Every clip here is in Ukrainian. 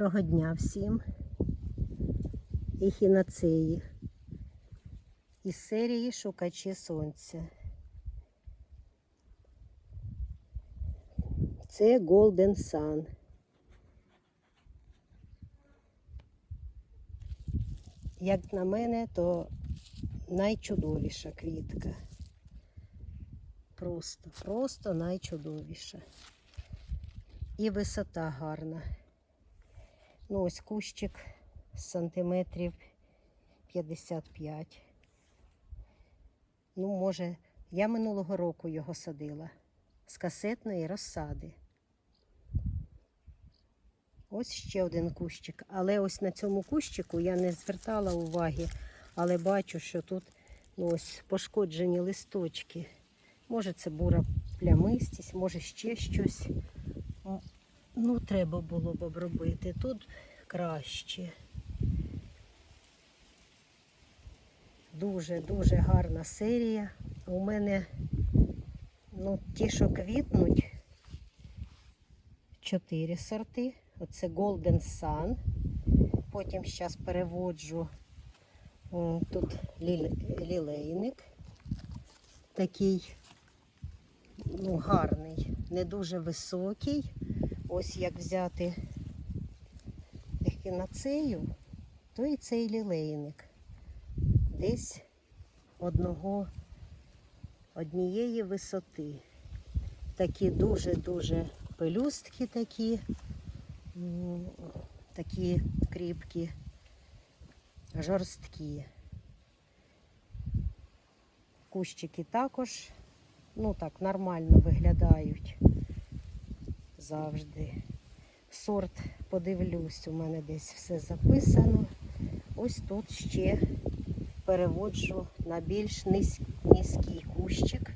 дня всім ехінацеї із серії Шукачі сонця. Це Golden Sun. Як на мене, то найчудовіша квітка. Просто, просто найчудовіша. І висота гарна. Ну, ось кущик сантиметрів 55. Ну, може, я минулого року його садила з касетної розсади. Ось ще один кущик. Але ось на цьому кущику я не звертала уваги, але бачу, що тут ну, ось пошкоджені листочки. Може, це бура плямистість, може ще щось. Ну, треба було б обробити. Тут краще. Дуже-дуже гарна серія. У мене ну, ті, що квітнуть, чотири сорти. Оце Golden Sun. Потім зараз переводжу тут лілейник. Такий ну, гарний, не дуже високий. Ось як взяти ехінацею, то і цей лілейник. Десь одного, однієї висоти. Такі дуже-дуже пелюстки такі, такі кріпкі, жорсткі. Кущики також, ну так, нормально виглядають завжди. Сорт подивлюсь, у мене десь все записано. Ось тут ще переводжу на більш низький кущик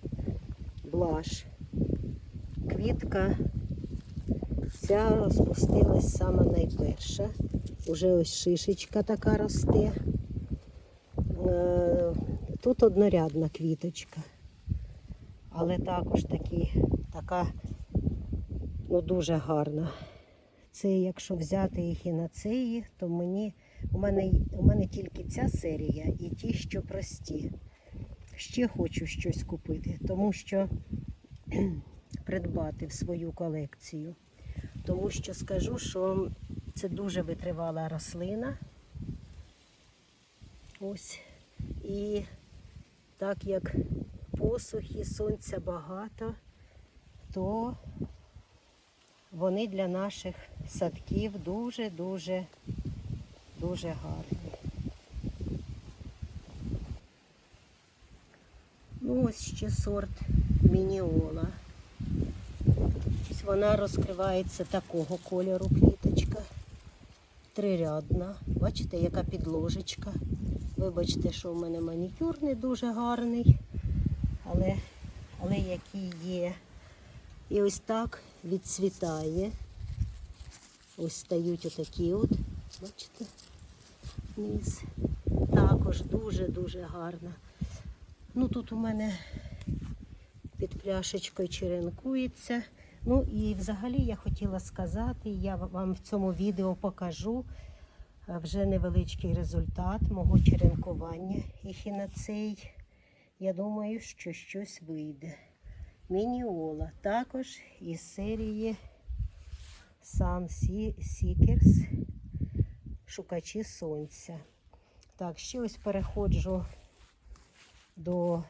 блаш. Квітка ця розпустилась саме найперша. Уже ось шишечка така росте. Е, Тут однорядна квіточка, але також такі, така ну, дуже гарна. Це якщо взяти ехінацеї, то мені, у, мене, у мене тільки ця серія і ті, що прості. Ще хочу щось купити, тому що придбати в свою колекцію. Тому що скажу, що це дуже витривала рослина. Ось. І так як посухи, сонця багато, то вони для наших садків дуже-дуже дуже гарні. Ну, ось ще сорт мініола. Ось вона розкривається такого кольору квіточка. Трирядна. Бачите, яка підложечка. Вибачте, що в мене манікюр не дуже гарний, але, але який є. І ось так відцвітає. Ось стають отакі от, бачите, низ. Також дуже-дуже гарна. Ну тут у мене під пляшечкою черенкується. Ну і взагалі я хотіла сказати, я вам в цьому відео покажу е, вже невеличкий результат мого черенкування ехінацей. Я думаю, що щось вийде. Мініола також із серії Sun Seekers Шукачі сонця. Так, ще ось переходжу до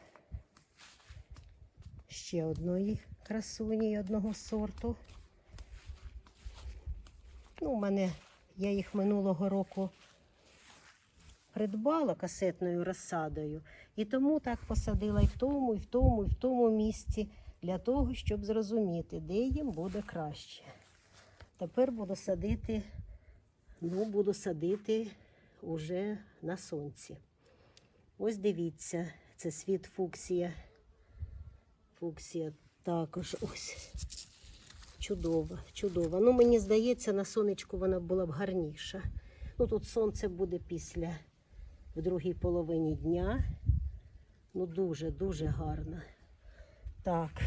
ще одної красуні одного сорту. Ну, у мене я їх минулого року придбала касетною розсадою. І тому так посадила і в тому, і в тому, і в тому місці для того, щоб зрозуміти, де їм буде краще. Тепер буду садити, ну, буду садити уже на сонці. Ось дивіться, це світ фуксія. Фуксія також ось. Чудова, чудова. Ну, мені здається, на сонечку вона була б гарніша. Ну, тут сонце буде після в другій половині дня. Ну, дуже-дуже гарна. Так,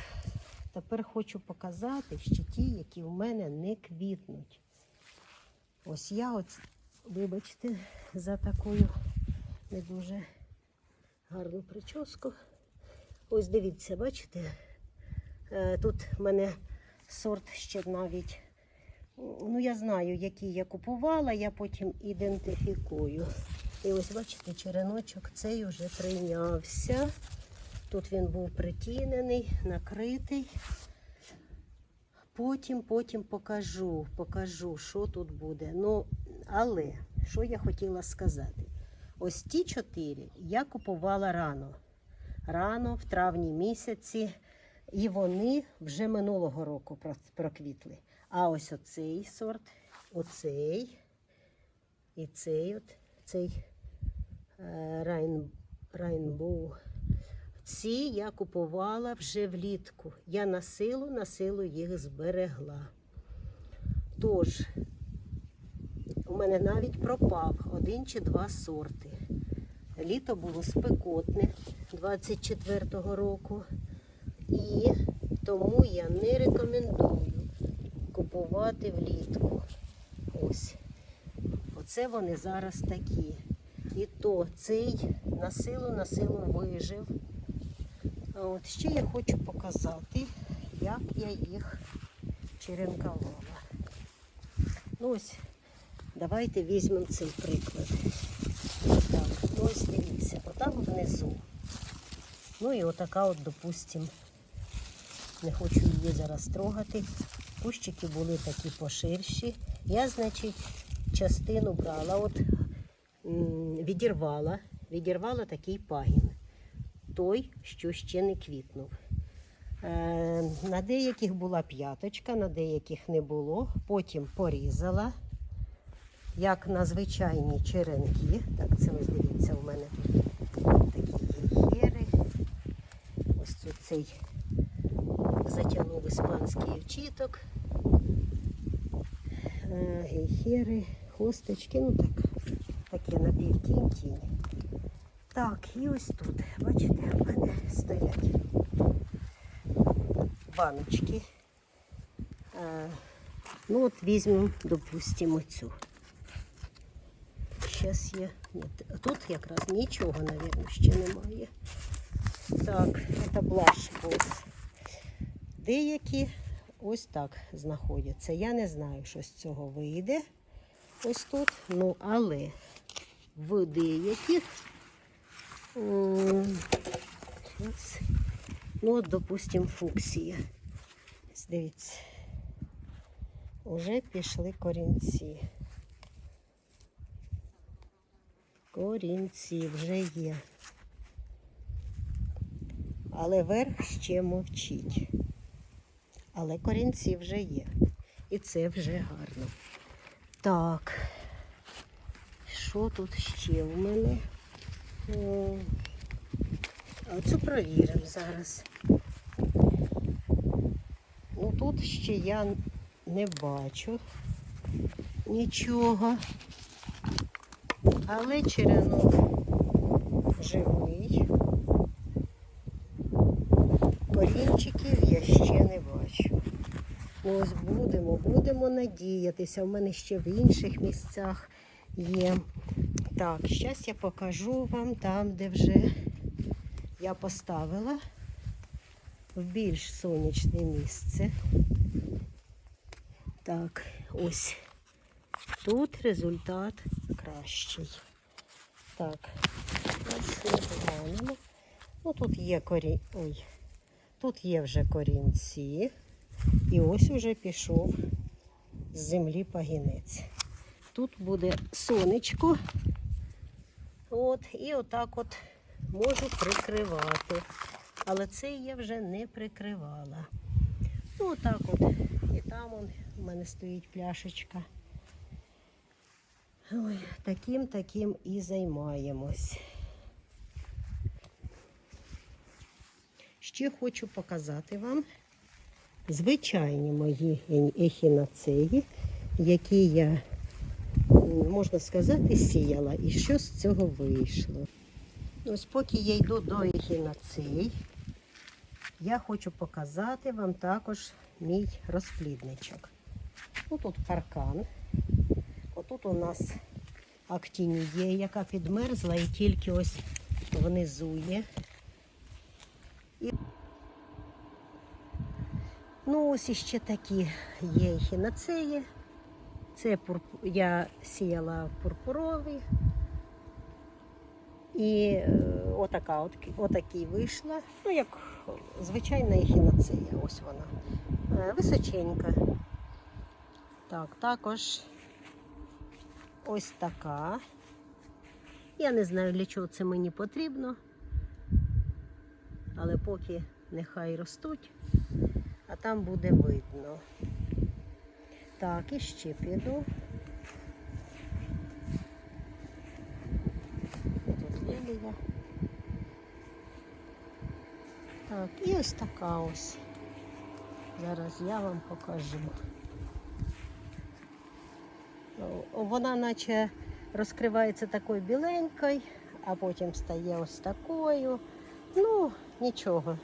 тепер хочу показати ще ті, які в мене не квітнуть. Ось я, от, вибачте, за такою не дуже гарну прическу. Ось дивіться, бачите? Е, Тут в мене сорт ще навіть. Ну, я знаю, який я купувала, я потім ідентифікую. І ось, бачите, череночок цей вже прийнявся. Тут він був притінений, накритий. Потім, потім покажу, покажу, що тут буде. Ну, але що я хотіла сказати? Ось ті чотири я купувала рано. Рано, в травні місяці, і вони вже минулого року проквітли. А ось оцей сорт, оцей і цей от, цей е, Райн, Райнбоу. Ці я купувала вже влітку. Я на силу, на силу їх зберегла. Тож, у мене навіть пропав один чи два сорти. Літо було спекотне 24-го року. І тому я не рекомендую купувати влітку. Ось. Оце вони зараз такі. І то цей на силу, на силу вижив. От ще я хочу показати, як я їх черенкувала. Ну ось, давайте візьмемо цей приклад. Так, ну ось дивіться, отам внизу. Ну і отака от, допустим, не хочу її зараз трогати. Кущики були такі поширші. Я, значить, частину брала, от відірвала, відірвала такий пагін той, що ще не квітнув. Е, на деяких була п'яточка, на деяких не було. Потім порізала, як на звичайні черенки. Так, це ось дивіться, у мене тут такі гейхери. Ось тут цей затягнув іспанський вчіток. Е, Гейхери, хусточки, ну так, таке напівтінь тінь. Так, і ось тут, бачите, в мене стоять баночки. Е, ну от візьмемо, допустимо, цю. Зараз є. Тут якраз нічого, мабуть, ще немає. Так, це блаш бос. Деякі ось так знаходяться. Я не знаю, що з цього вийде. Ось тут. Ну, але в деяких. Ну, от, допустим, фуксія. Дивіться. Уже пішли корінці. Корінці вже є. Але верх ще мовчить. Але корінці вже є. І це вже гарно. Так. Що тут ще в мене? О, а Цю провіримо зараз. Ну тут ще я не бачу нічого. Але черенок живий. Корінчиків я ще не бачу. Ось будемо, будемо надіятися. У мене ще в інших місцях є. Так, зараз я покажу вам там, де вже я поставила в більш сонячне місце. Так, ось тут результат кращий. Так, ось глянемо. Ну, тут є корі... Ой, тут є вже корінці. І ось уже пішов з землі пагінець. Тут буде сонечко. От, і отак от можу прикривати. Але це я вже не прикривала. Ну, отак от. І там он, у мене стоїть пляшечка. Ой, таким таким і займаємось. Ще хочу показати вам звичайні мої ехінацеї, які я можна сказати, сіяла. І що з цього вийшло? Ось поки я йду до ехінацей, я хочу показати вам також мій розплідничок. Ну, тут паркан. тут у нас актінія, яка підмерзла і тільки ось внизу є. І... Ну, ось іще такі є ехінацеї. Це я сіяла пурпуровий. І е, отака, от, отакий вийшла. Ну, як звичайна ехінацея, ось вона. Е, Височенька. Так, також ось така. Я не знаю, для чого це мені потрібно, але поки нехай ростуть, а там буде видно. Так, і ще піду. Тут лілія. Так, і ось така ось. Зараз я вам покажу. Вона наче розкривається такою біленькою, а потім стає ось такою. Ну, нічого.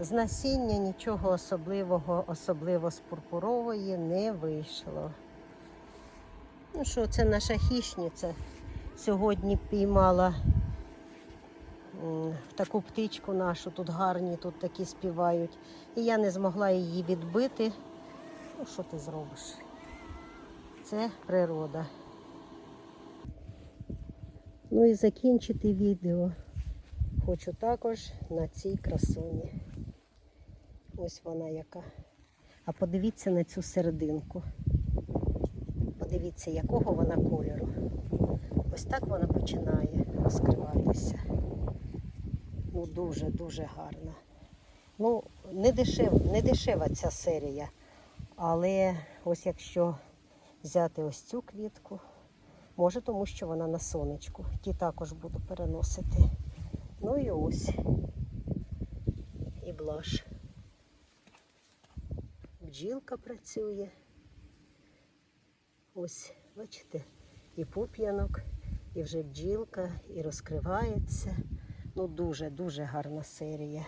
З насіння нічого особливого, особливо з пурпурової, не вийшло. Ну що, це наша хищниця. Сьогодні піймала таку птичку нашу, тут гарні, тут такі співають. І я не змогла її відбити. Ну, що ти зробиш? Це природа. Ну і закінчити відео хочу також на цій красуні. Ось вона яка. А подивіться на цю серединку. Подивіться, якого вона кольору. Ось так вона починає розкриватися. Ну, дуже-дуже гарна. Ну, не, дешев, не дешева ця серія, але ось якщо взяти ось цю квітку, може тому, що вона на сонечку. Ті також буду переносити. Ну і ось. І блаш. Бджілка працює. Ось, бачите, і пуп'янок, і вже бджілка, і розкривається. Ну, дуже-дуже гарна серія.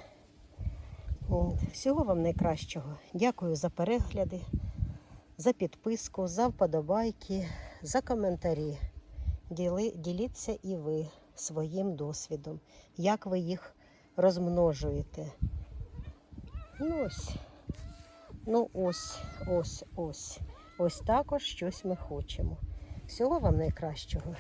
От, Всього вам найкращого. Дякую за перегляди, за підписку, за вподобайки, за коментарі. Діли, діліться і ви своїм досвідом, як ви їх розмножуєте. Ну ось, ну ось, ось, ось. Ось також щось ми хочемо. Всього вам найкращого.